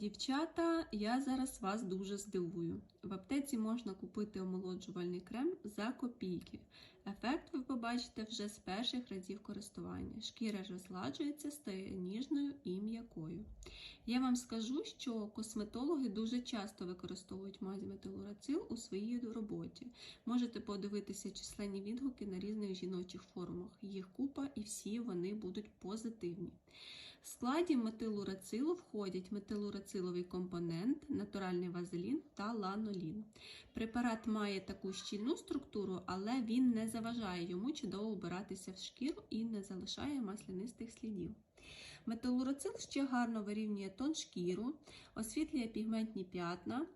Дівчата, я зараз вас дуже здивую. В аптеці можна купити омолоджувальний крем за копійки. Ефект ви побачите вже з перших разів користування. Шкіра розладжується, стає ніжною і м'якою. Я вам скажу, що косметологи дуже часто використовують мазь метилурацил у своїй роботі. Можете подивитися численні відгуки на різних жіночих форумах. Їх купа і всі вони будуть позитивні. В складі метилурацилу входять метилурациловий компонент, натуральний вазелін та ланолін. Препарат має таку щільну структуру, але він не заважає йому чудово вбиратися в шкіру і не залишає маслянистих слідів. Метилурацил ще гарно вирівнює тон шкіру, освітлює пігментні п'ятна,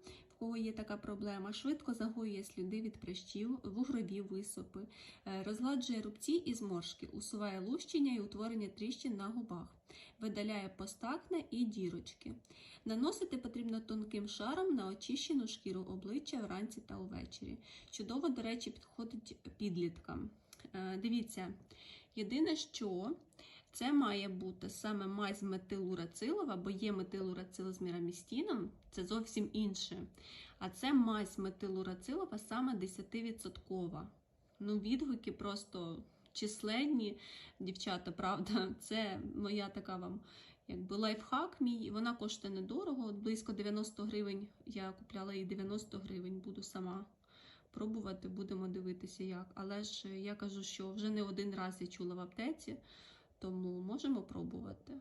кого є така проблема, швидко загоює сліди від прищів, вугрові висипи, е, розгладжує рубці і зморшки, усуває лущення і утворення тріщин на губах, видаляє постакне і дірочки. Наносити потрібно тонким шаром на очищену шкіру обличчя вранці та увечері. Чудово, до речі, підходить підліткам. Е, Дивіться, єдине, що це має бути саме мазь метилурацилова, бо є метилурацил з мірамістіном, це зовсім інше. А це мазь метилурацилова саме 10%. Ну, відгуки просто численні, дівчата, правда, це моя така вам якби лайфхак мій. Вона коштує недорого, от близько 90 гривень. Я купляла її 90 гривень, буду сама пробувати, будемо дивитися як. Але ж я кажу, що вже не один раз я чула в аптеці, тому можемо пробувати.